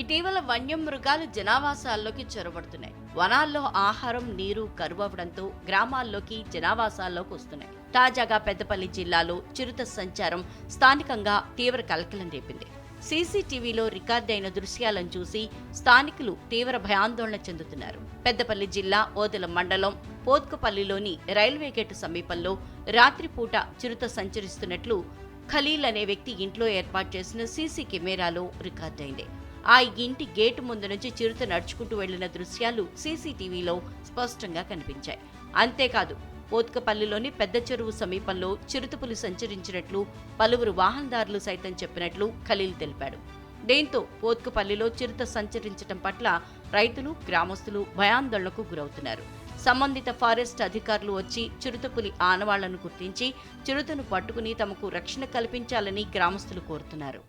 ఇటీవల వన్యమృగాలు జనావాసాల్లోకి చొరబడుతున్నాయి. వనాల్లో ఆహారం నీరు కరువవడంతో గ్రామాల్లోకి జనావాసాల్లోకి వస్తున్నాయి. తాజాగా పెద్దపల్లి జిల్లాలో చిరుత సంచారం స్థానికంగా తీవ్ర కలకలం రేపింది. సీసీటీవీలో రికార్డైన దృశ్యాలను చూసి స్థానికులు తీవ్ర భయాందోళన చెందుతున్నారు. పెద్దపల్లి జిల్లా ఓదెల మండలం పోత్కుపల్లిలోని రైల్వే గేటు సమీపంలో రాత్రిపూట చిరుత సంచరిస్తున్నట్లు ఖలీల్ అనే వ్యక్తి ఇంట్లో ఏర్పాటు చేసిన సీసీ కెమెరాలో రికార్డైంది. ఆ ఇంటి గేటు ముందు నుంచి చిరుత నడుచుకుంటూ వెళ్ళిన దృశ్యాలు సీసీటీవీలో స్పష్టంగా కనిపించాయి. అంతేకాదు పోత్కపల్లిలోని పెద్ద చెరువు సమీపంలో చిరుతపులి సంచరించినట్లు పలువురు వాహనదారులు సైతం చెప్పినట్లు ఖలీల్ తెలిపాడు. దీంతో పోత్కపల్లిలో చిరుత సంచరించడం పట్ల రైతులు గ్రామస్తులు భయాందోళనకు గురవుతున్నారు. సంబంధిత ఫారెస్ట్ అధికారులు వచ్చి చిరుతపులి ఆనవాళ్ళను గుర్తించి చిరుతను పట్టుకుని తమకు రక్షణ కల్పించాలని గ్రామస్తులు కోరుతున్నారు.